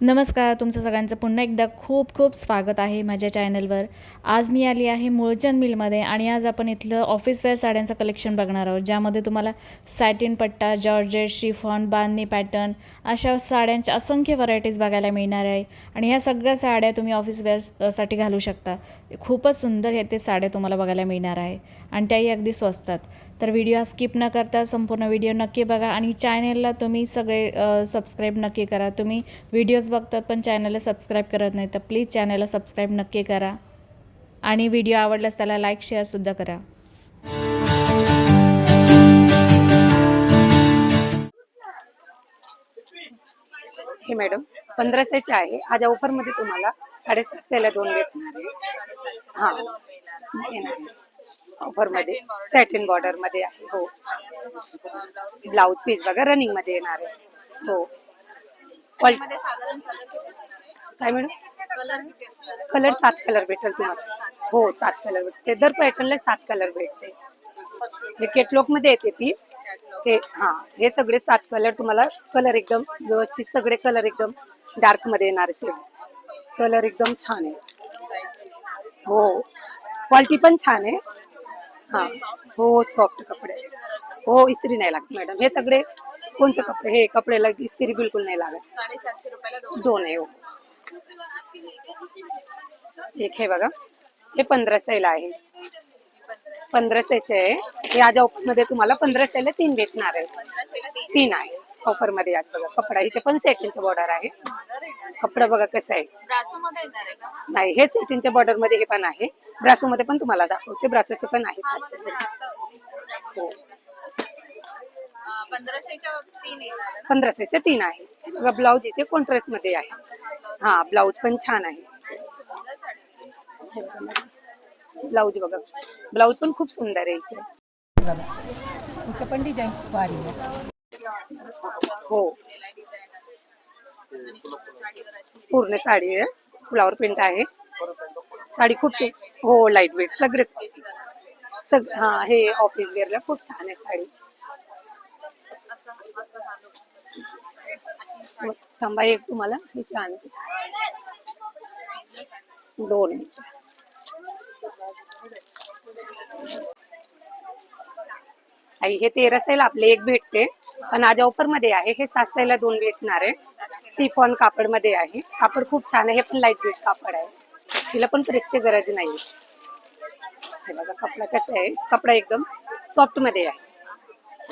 नमस्कार तुमचं सगळ्यांचं पुन्हा एकदा खूप खूप स्वागत आहे माझ्या चॅनलवर. आज मी आली आहे मूळचंद मिलमध्ये आणि आज आपण इथलं ऑफिस वेअर साड्यांचं कलेक्शन बघणार आहोत ज्यामध्ये तुम्हाला सॅटिन पट्टा जॉर्जेट शिफॉन बांधणी पॅटर्न अशा साड्यांच्या असंख्य व्हरायटीज बघायला मिळणार आहे. आणि ह्या सगळ्या साड्या तुम्ही ऑफिस घालू शकता. खूपच सुंदर हे ते साड्या तुम्हाला बघायला मिळणार आहे. आणि त्याही अगदी स्वस्तात. तर व्हिडिओ स्किप न करता संपूर्ण व्हिडिओ नक्की बघा आणि चॅनेलला तुम्ही सगळे सबस्क्राईब नक्की करा. तुम्ही व्हिडिओज बघतात पण चॅनलला सबस्क्राईब करत नाही तर प्लीज चॅनलला सबस्क्राईब नक्की करा. आणि व्हिडिओ आवडल्यास त्याला लाईक शेअरसुद्धा करा. हे मॅडम पंधराशेचे आहे. आज ऑफरमध्ये तुम्हाला साडेसातशेला दोन भेटणार आहे. हा. येणार ऑफरमध्ये सॅटिन बॉर्डरमध्ये. आहे हो. ब्लाऊज पीस बघा रनिंगमध्ये येणार आहे. हो. क्वालिटी काय मॅडम कलर सात कलर भेटेल तुम्हाला. हो सात कलर भेटते दर पॅटर्नला सात कलर भेटते. हे केटलॉगमध्ये येते पीस हे हा हे सगळे सात कलर तुम्हाला कलर एकदम व्यवस्थित सगळे कलर एकदम डार्कमध्ये येणार असेल कलर एकदम छान आहे. हो. क्वालिटी पण छान आहे. हा. हो सॉफ्ट कपडे. हो इस्त्री नाही लागत मॅडम. हे सगळे कोणते कपडे? हे कपड्याला इस्त्री बिलकुल नाही लागत. दोन. आहे हो. एक हे बघा. हे पंधराशेला आहे. पंधराशेचे आहे. हे आज ऑफरमध्ये तुम्हाला पंधराशेला तीन भेटणार आहे. तीन आहे. ऑफरमध्ये आज बघा कपडा. हिचे पण सेटिंगचं बॉर्डर आहे. कपडा बघा कसं आहे. नाही हे सेटिंगच्या बॉर्डरमध्ये हे पण आहे. ब्रासो मध्ये पण तुम्हाला दाखवते ब्रासोचे पण आहेत हो पंधराशेचे तीन आहे बघा ब्लाऊज इथे कॉन्ट्रास्टमध्ये आहे. हा ब्लाऊज पण छान आहे. ब्लाऊज बघा. ब्लाऊज पण खूप सुंदर आहे हिचं पण डिझाईन भारी आहे. हो. पूर्ण साडी आहे. फुलावर प्रिंट आहे. साडी खूप हो लाइट वेट सगळे सग हा हे ऑफिस वेअरला खूप छान आहे साडी. थांबा एक तुम्हाला हे छान. दोन. मिनिट आई हे तेराशेला आपले एक भेटते. पण आज ऑफरमध्ये आहे. हे सातशेला दोन भेटणार आहे. सिफॉन कापडमध्ये आहे. कापड खूप छान आहे. हे पण लाइट वेट कापड आहे. तिला पण प्रेसची गरज नाही. हे बघा कपडा कसा आहे. कपडा एकदम सॉफ्टमध्ये आहे.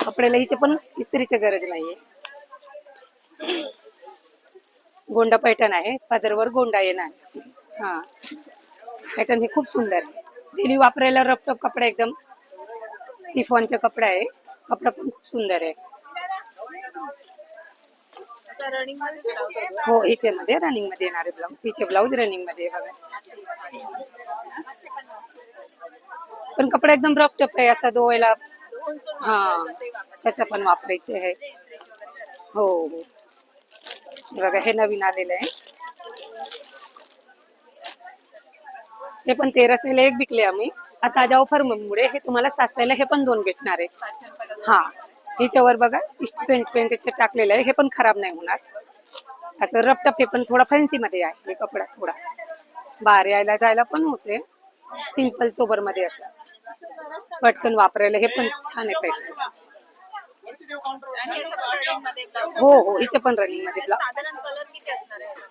कपड्याला हिचे पण इस्त्रीची गरज नाहीये. गोंडा पैठण आहे. पदरवर गोंडा येणार. हा. पॅटर्न हे खूप सुंदर आहे. डेली वापरायला रफटॉप कपडा एकदम सिफॉनचा कपडा आहे. कपडा पण खूप सुंदर आहे. हो हिच्यामध्ये रनिंग मध्ये येणार ब्लाऊज हिचे ब्लाऊज रनिंग मध्ये बघा पण कपडा एकदम रफटप आहे असा धुवायला हा कसं पण वापरायचे आहे. हो. हो बघा हे नवीन आलेलं आहे. हे पण एक विकले आम्ही. आता ऑफ़र मुळे हे तुम्हाला सातशेला हे पण दोन भेटणार आहे. हा. ह्याच्यावर बघा पेंट पेंटचे टाकलेलं आहे. हे पण खराब नाही होणार. असं रपटप हे पण थोडा फॅन्सीमध्ये आहे. हे कपडा थोडा. बाहेर यायला जायला पण होते. सिंपल सोबरमध्ये असं. पटकन वापरायला हे पण छान आहे पॅटर्न हो हो हिचं पण रनिंगमध्ये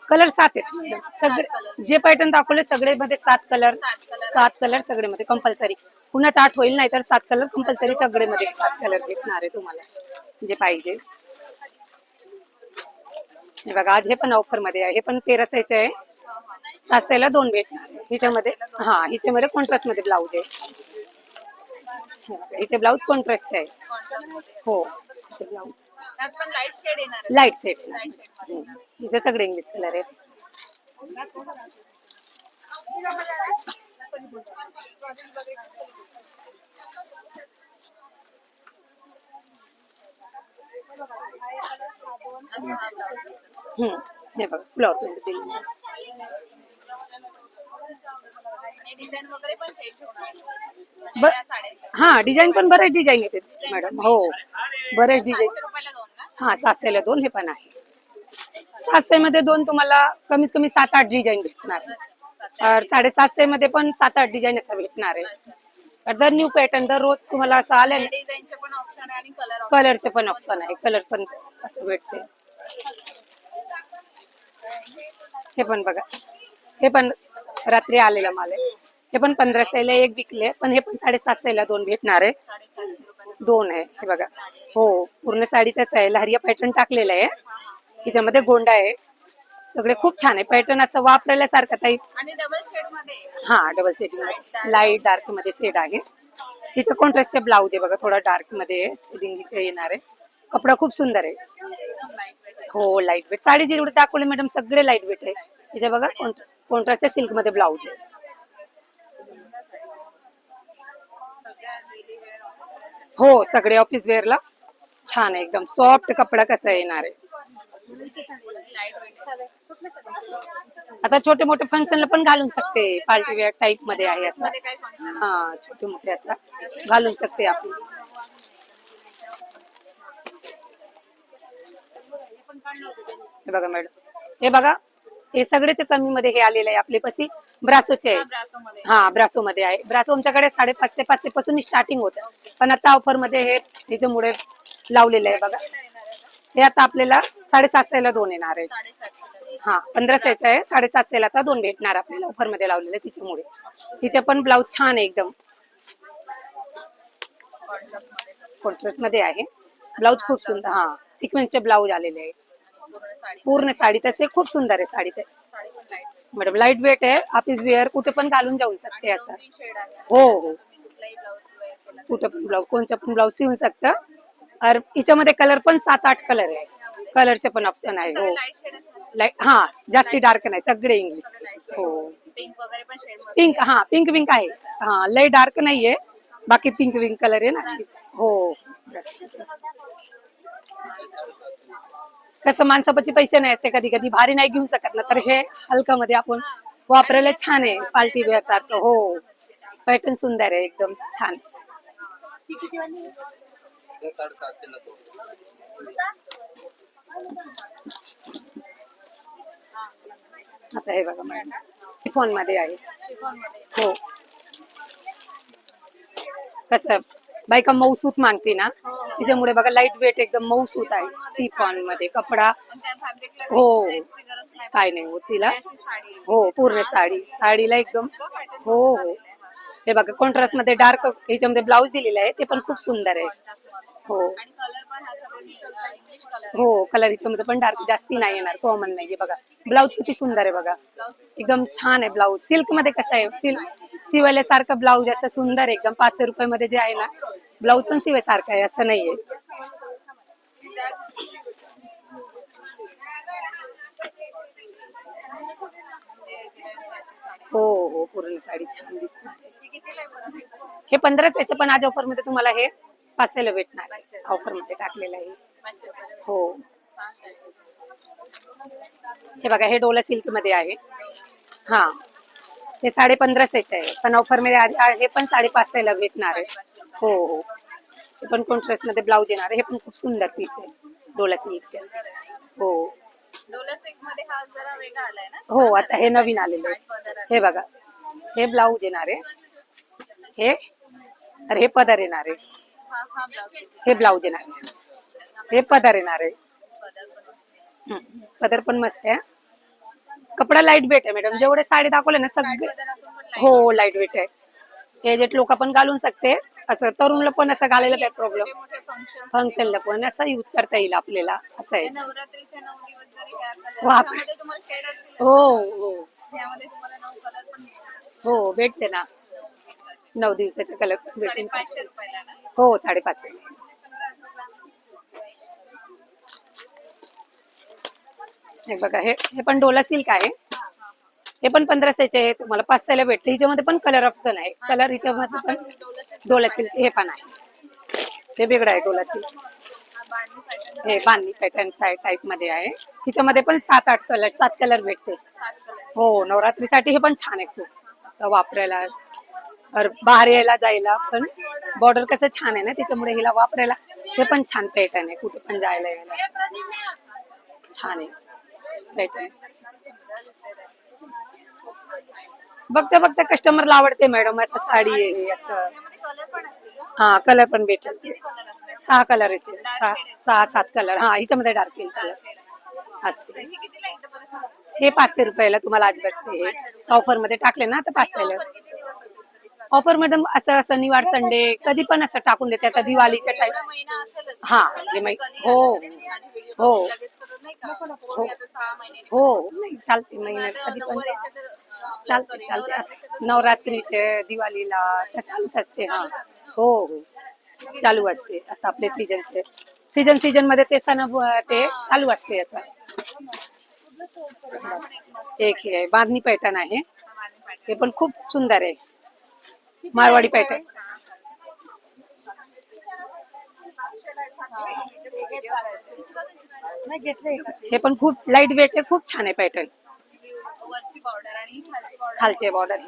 कलर सात आहेत. सगळे जे पॅटर्न दाखवले सगळे मध्ये सात कलर सात कलर सगळे मध्ये कंपल्सरी पुन्हा आठ होईल नाही तर सात कलर कंपल्सरी सगळेमध्ये सात कलर भेटणार आहे तुम्हाला जे पाहिजे. हे बघा आज हे पण ऑफरमध्ये आहे. हे पण तेराशेचे आहे. सातशेला दोन भेटणार हिच्यामध्ये हा हिच्यामध्ये कॉन्ट्रास्टमध्ये ब्लाऊज आहे. हिचे ब्लाऊज कॉन्ट्रास्टचे आहे. हो ब्लाऊज लाइट सेट हिचे सगळे इंग्लिश कलर आहे हम्म. हे बघा फ्लॉवर प्रिंट दिली म्हणजे. हा डिझाईन पण बरेच डिझाईन येते मॅडम हो बरेच डिझाईन हा सातशेला दोन हे पण आहे. सातशे मध्ये दोन तुम्हाला कमीत कमी सात आठ डिझाईन भेटणार. साडेसातशे मध्ये पण सात आठ डिझाईन असं भेटणार आहे. दर न्यू पॅटर्न दर रोज तुम्हाला असं आलं ना. डिझाईनचे पण ऑप्शन आहे आणि कलर कलरचे पण ऑप्शन आहे. कलर पण असं भेटते. हे पण बघा. हे पण रात्री आलेला माल आहे. हे पण पंधराशेला एक विकले पण हे पण साडेसातशेला दोन भेटणार आहे. दोन आहे. हे बघा. हो पूर्ण साडीतच आहे. लहरिया पॅटर्न टाकलेलं आहे. तिच्यामध्ये गोंडा आहे. सगळे खूप छान आहे. पॅटर्न असं वापरायला सारखं ताई. आणि डबल शेडमध्ये. हा डबल सेटिंगमध्ये. लाइट डार्कमध्ये सेट आहे. तिचं कॉन्ट्रास्टचे ब्लाऊज आहे बघा थोडा डार्कमध्ये सेटिंगचे येणार आहे. कपडा खूप सुंदर आहे. हो लाइट वेट साडी जेवढे दाखवले मॅडम सगळे लाइट वेट आहे. तिच्या बघा कॉन्ट्रास्टच्या सिल्कमध्ये ब्लाऊज आहे. हो सगळे ऑफिस वेअरला छान आहे. एकदम सॉफ्ट कपडा कसा येणार आहे. आता छोटे मोठे फंक्शनला पण घालून शकते. पार्टी वेअर टाईपमध्ये आहे असं. हा छोटे मोठे असं. घालून शकते आपण. हे बघा मॅडम. हे बघा हे सगळेच कमी मध्ये हे आलेले आहे आपले पशी ब्रासोचे आहे. हा ब्रासो मध्ये आहे. ब्रासो आमच्याकडे साडेपाचशे पाचशे पासून स्टार्टिंग होतं. पण आता ऑफरमध्ये हे त्याच्यामुळे लावलेलं आहे बघा. हे आता आपल्याला साडेसातशेला दोन येणार आहे हा पंधराशेचं आहे. साडेसातशेला आता दोन भेटणार आपल्याला ऑफरमध्ये लावलेलं तिच्यामुळे. तिचे पण ब्लाऊज छान आहे एकदम. कॉन्ट्रास्टमध्ये आहे. ब्लाऊज खूप सुंदर हा सिक्वेन्सचे ब्लाऊज आलेले आहे पूर्ण साडी तसे खूप सुंदर आहे साडी मॅडम लाइट वेट आहे. ऑफिस वेअर कुठे पण घालून जाऊ शकते असं. हो हो. कुठं पण ब्लाऊज कोणचं पण ब्लाऊज शिवून शकतं. हिच्यामध्ये कलर पण सात आठ कलर आहे. कलरचे पण ऑप्शन आहे हो. लाइट हा जास्ती डार्क नाही सगळे इंग्लिश हो. पिंक हा पिंक पिंक आहे. हा लय डार्क नाहीये. बाकी पिंक पिंक कलर आहे ना. हो. कसं माणसापाची पैसे नाही असते कधी कधी भारी नाही घेऊ शकत ना. तर हे हलका मध्ये आपण वापरायला छान आहे. पार्टी वेअर सारखं हो. पॅटर्न सुंदर आहे एकदम छान. आता हे बघा मॅडम. फोनमध्ये आहे. हो. कसं बायका मऊसूत मागते ना? त्याच्यामुळे बघा लाइट वेट एकदम मऊसूत आहे. सिफॉनमध्ये कपडा. हो. नाही काय नाही होत तिला. हो पूर्ण साडी. साडीला एकदम. हो हो. हे बघा कॉन्ट्रास्टमध्ये डार्क ह्याच्यामध्ये ब्लाऊज दिलेला आहे. ते पण खूप सुंदर आहे. हो. आणि कलर पण हा कलर हो कलर ह्याच्यामध्ये पण डार्क जास्ती नाही येणार कॉमन नाहीये बघा. ब्लाऊज किती सुंदर आहे बघा. एकदम छान आहे ब्लाऊज सिल्कमध्ये कसं आहे? सिल्क शिवायल्यासारखं ब्लाऊज असं सुंदर आहे. एकदम पाचशे रुपये मध्ये जे आहे ना ब्लाऊज पण शिवायसारखं आहे असं नाहीये. हो हो पूर्ण साडी छान दिसणार ती कितीला आहे बरं? हे पंधराच याचं पण आज ऑफरमध्ये तुम्हाला हे पाचशेला भेटणार. ऑफरमध्ये टाकलेलं आहे. हो. हे बघा हे डोला सिल्कमध्ये आहे. हा. हे साडे पंधराशेचे आहे. पण ऑफरमध्ये हे पण साडेपाचशेला भेटणार आहे. हो हो. हे पण कॉन्ट्रास्टमध्ये ब्लाऊज येणार आहे. हे पण खूप सुंदर पीस आहे. डोला सिल्कचे. हो. डोला सिल्कमध्ये हा आता हे नवीन आलेलं आहे. हे बघा. हे ब्लाऊज येणार आहे. हे? अरे हे पदर येणार आहे. हा ब्लाउज ब्लाऊज येणार. हे पदर येणार आहे. पदर पण असते. हम्म. पदर पण मस्त आहे. कपडा लाइट वेट आहे मॅडम जेवढे साडी दाखवले ना सगळे हो लाइट वेट आहे. हे जे लोक पण घालून शकते असं तरुणला पण असं घालायला काय प्रॉब्लेम मोठे फंक्शन फंक्शनला पण असं यूज करता येईल आपल्याला असं आहे. नवरात्रीच्या नऊ दिवस जरी काय कलर बाप. त्यामध्ये तुम्हाला शेड असतील हो हो. त्यामध्ये तुम्हाला नऊ कलर पण मिळतात. हो भेटते ना. नऊ दिवसाचे कलर भेटून साडेपाचशे रुपयाला ना? हो साडेपाचशे. हे बघा हे हे पण डोला सिल्क आहे. हे पण पंधराशेचे आहे. तुम्हाला पाचशेला भेटते. हिच्यामध्ये पण कलर ऑप्शन आहे. कलर हिच्यामध्ये पण डोला सिल्क हे पण आहे. ते वेगळं आहे डोला सिल्क. हा बांधणी पॅटर्न हे टाईपमध्ये आहे. हिच्यामध्ये पण सात आठ कलर सात कलर भेटते. हो नवरात्रीसाठी हे पण छान आहे खूप. असं वापरायला बाहेर यायला जायला पण बॉर्डर कसं छान आहे ना त्याच्यामुळे हिला वापरायला हे पण छान पॅटर्न आहे कुठे पण जायला यायला. छान आहे. पॅटर्न बघता बघता कस्टमरला आवडते मॅडम असं साडी आहे असं. हा कलर पण भेटेल. सहा कलर येते सहा सहा सात कलर हा हिच्यामध्ये डार्क कलर असते. हे पाचशे रुपयाला तुम्हाला आज भेटते. ऑफरमध्ये टाकले ना तर पाचशेला. ऑफर मॅडम असं शनिवार संडे कधी पण असं टाकून देते. आता दिवाळीच्या टाइम हा, हे. मै- हो. हो. हो. नाही हो चालते महिन्यात कधी पण चालते चालते. नवरात्रीचे दिवाळीला तर चालूच असते हा हो. हो. चालू असते. आता आपले सीजनचे सीजन सीजनमध्ये ते सण ते चालू असते असं एक हे बांधणी पॅटर्न आहे. हे पण खूप सुंदर आहे. मारवाडी पॅटर्न हे पण खूप लाइट वेट आहे खूप छान आहे पॅटर्न खालची बॉर्डर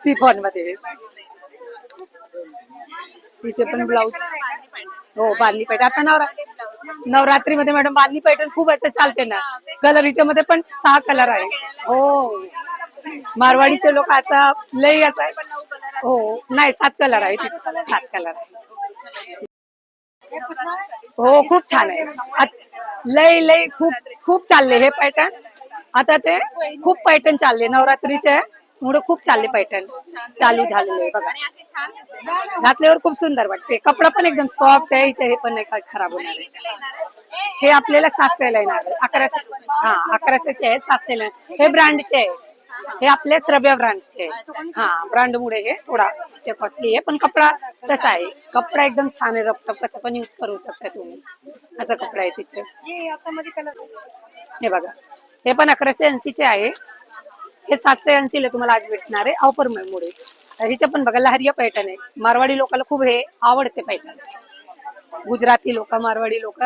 सिफॉनमध्ये तिचे पण pattern. हो बांधणी पैठण आता नवरा नवरात्रीमध्ये मॅडम बांधणी पैठण खूप असं चालते ना. कलरीच्या मध्ये पण सहा कलर आहे हो. मारवाडीचे लोक आता लय आता हो नाही सात कलर आहे सात कलर आहे हो खूप छान आहे. आत- लय लय खूप खूप चालले हे पैठण. आता ते खूप पैठण चालले नवरात्रीचे. मुळे खूप चालले पॅटर्न चालू झालेले बघा. घातल्यावर खूप सुंदर वाटते. कपडा पण एकदम सॉफ्ट आहे इथे हे पण नाही काय खराब होणार हे आपल्याला सातशेला येणार. अकराशे हा अकराशेचे आहेत सातशेला हे ब्रँडचे आहे हे आपल्या श्रव्या ब्रँडचे आहे हा ब्रँड मुळे हे थोडा कॉस्टली आहे पण कपडा तसा आहे. कपडा एकदम छान आहे रपटप कसं पण यूज करू शकता तुम्ही. असा कपडा आहे तिचे हे बघा. हे पण अकराशे ऐंशीचे आहे. हे सातशे ऐंशीला तुम्हाला आज भेटणार आहे. ऑफर मुळे पण बघा लहरिया पैठण आहे. मारवाडी लोकांना खूप हे आवडते पैठण. गुजराती लोक मारवाडी लोक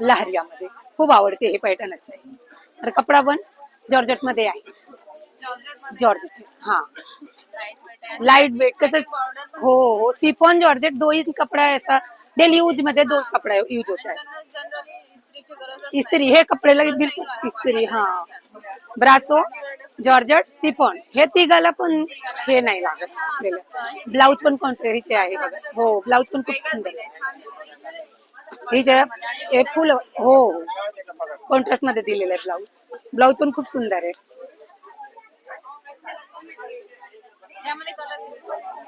लहरियामध्ये खूप आवडते हे पैठण असं आहे. तर कपडा पण जॉर्जटमध्ये आहे. जॉर्जेट हा. लाइट वेट कसं हो हो. सिफॉन जॉर्जेट दोन कपडा आहे असा. डेली यूजमध्ये दोन कपडा यूज होत आहे इस्त्री हे कपड्याला बिलकुल इस्त्री हा. ब्रासो जॉर्जट सिफॉन हे तिघाला पण हे नाही लागत. ब्लाऊज पण कॉन्ट्रेरीचे आहे बघा. हो ब्लाऊज पण खूप सुंदर आहे. हिचे हे फुल हो. कॉन्ट्रास्टमध्ये दिलेलं आहे ब्लाऊज. ब्लाऊज पण खूप सुंदर आहे. त्यामध्ये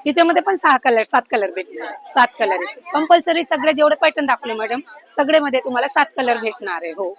हिच्यामध्ये पण सहा कलर सात कलर भेटणार. सात कलर कंपल्सरी सगळे जेवढे पॅटर्न दाखवले मॅडम सगळे मध्ये तुम्हाला सात कलर भेटणार आहे हो.